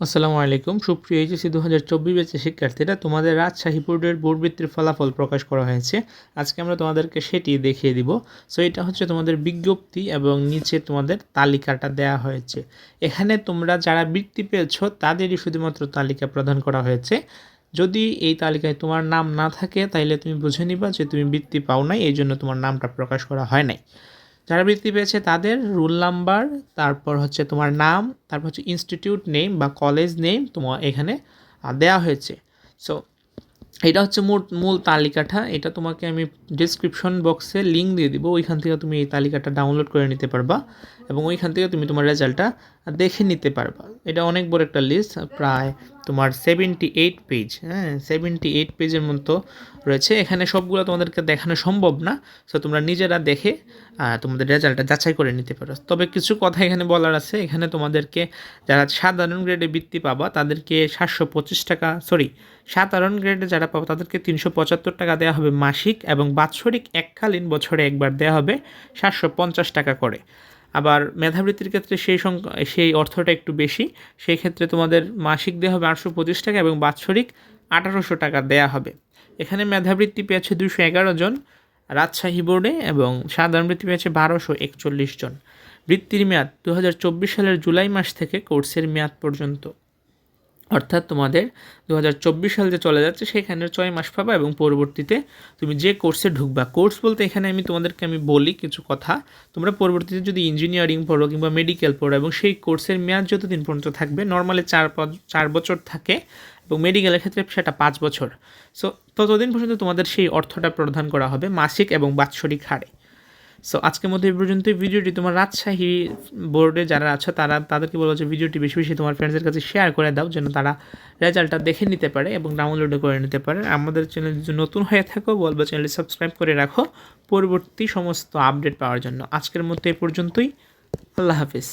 আসসালামু আলাইকুম। সুপ্রিয় এইচএসি দু হাজার চব্বিশ ব্যাচের শিক্ষার্থীরা, তোমাদের রাজশাহী বোর্ডের বোর্ড বৃত্তির ফলাফল প্রকাশ করা হয়েছে। আজকে আমরা তোমাদেরকে সেটি দেখিয়ে দিব। সো এটা হচ্ছে তোমাদের বিজ্ঞপ্তি এবং নিচে তোমাদের তালিকাটা দেয়া হয়েছে। এখানে তোমরা যারা বৃত্তি পেয়েছ, তাদেরই শুধুমাত্র তালিকা প্রদান করা হয়েছে। যদি এই তালিকায় তোমার নাম না থাকে তাহলে তুমি বুঝে নিবা যে তুমি বৃত্তি পাও নাই এই জন্য তোমার নামটা প্রকাশ করা হয় নাই। যারা বৃত্তি পেয়েছে তাদের রুল নাম্বার, তারপর হচ্ছে তোমার নাম, তারপর হচ্ছে ইনস্টিটিউট নেম বা কলেজ নেম তোমার এখানে দেওয়া হয়েছে। সো এটা হচ্ছে মূল মূল তালিকাটা। এটা তোমাকে আমি ডিসক্রিপশন বক্সে লিঙ্ক দিয়ে দিব। ওইখান থেকে তুমি এই তালিকাটা ডাউনলোড করে নিতে পারবা এবং ওইখান থেকে তুমি তোমার রেজাল্টটা দেখে নিতে পারবা। এটা অনেক বড় একটা লিস্ট প্রায় তোমার সেভেন্টি এইট পেজ হ্যাঁ সেভেন্টি এইট পেজের মতো রয়েছে। এখানে সবগুলো তোমাদেরকে দেখানো সম্ভব না সো তোমরা নিজেরা দেখে তোমাদের রেজাল্টটা যাচাই করে নিতে পারো। তবে কিছু কথা এখানে বলার আছে। এখানে তোমাদেরকে যারা সাধারণ গ্রেডে বৃত্তি পাবা, তাদেরকে সাতশো পঁচিশ টাকা সরি সাধারণ গ্রেডে যারা পাবো, তাদেরকে তিনশো পঁচাত্তর টাকা দেওয়া হবে মাসিক এবং বাৎসরিক এককালীন বছরে একবার দেওয়া হবে সাতশো পঞ্চাশ টাকা করে। আবার মেধাবৃত্তির ক্ষেত্রে সেই সংখ্যা সেই অর্থটা একটু বেশি। সেই ক্ষেত্রে তোমাদের মাসিক দেওয়া হবে আটশো পঁচিশ টাকা এবং বাৎসরিক আঠারোশো টাকা দেওয়া হবে। এখানে মেধাবৃত্তি পেয়েছে দুশো এগারো জন, রাজশাহী বোর্ডে এবং সাধারণ বৃত্তি পেয়েছে বারোশো একচল্লিশ জন। বৃত্তির মেয়াদ দু হাজার চব্বিশ সালের জুলাই মাস থেকে কোর্সের মেয়াদ পর্যন্ত। অর্থাৎ তোমাদের দু হাজার চব্বিশ সাল যে চলে যাচ্ছে, সেখানে ছয় মাস পাবা এবং পরবর্তীতে তুমি যে কোর্সে ঢুকবা। কোর্স বলতে এখানে আমি তোমাদেরকে আমি বলি কিছু কথা। তোমরা পরবর্তীতে যদি ইঞ্জিনিয়ারিং পড়ো কিংবা মেডিকেল পড়ো এবং সেই কোর্সের মেয়াদ যতদিন পর্যন্ত থাকবে নর্মালি চার চার বছর থাকে এবং মেডিকেলের ক্ষেত্রে সেটা পাঁচ বছর। সো ততদিন পর্যন্ত তোমাদের সেই অর্থটা প্রদান করা হবে মাসিক এবং বাৎসরিক হারে। সো আজকের মধ্যে এই পর্যন্ত ভিডিওটি তোমার রাজশাহী বোর্ডে যারা আছো, তারা তাদেরকে বলব যে ভিডিওটি বেশি বেশি তোমার ফ্রেন্ডসের কাছে শেয়ার করে দাও, যেন তারা রেজাল্টটা দেখে নিতে পারে এবং ডাউনলোডও করে নিতে পারে। আমাদের চ্যানেল যদি নতুন হয়ে থাকো, বলব চ্যানেলটি সাবস্ক্রাইব করে রাখো পরবর্তী সমস্ত আপডেট পাওয়ার জন্য। আজকের মধ্যে এই পর্যন্তই। আল্লাহ হাফিজ।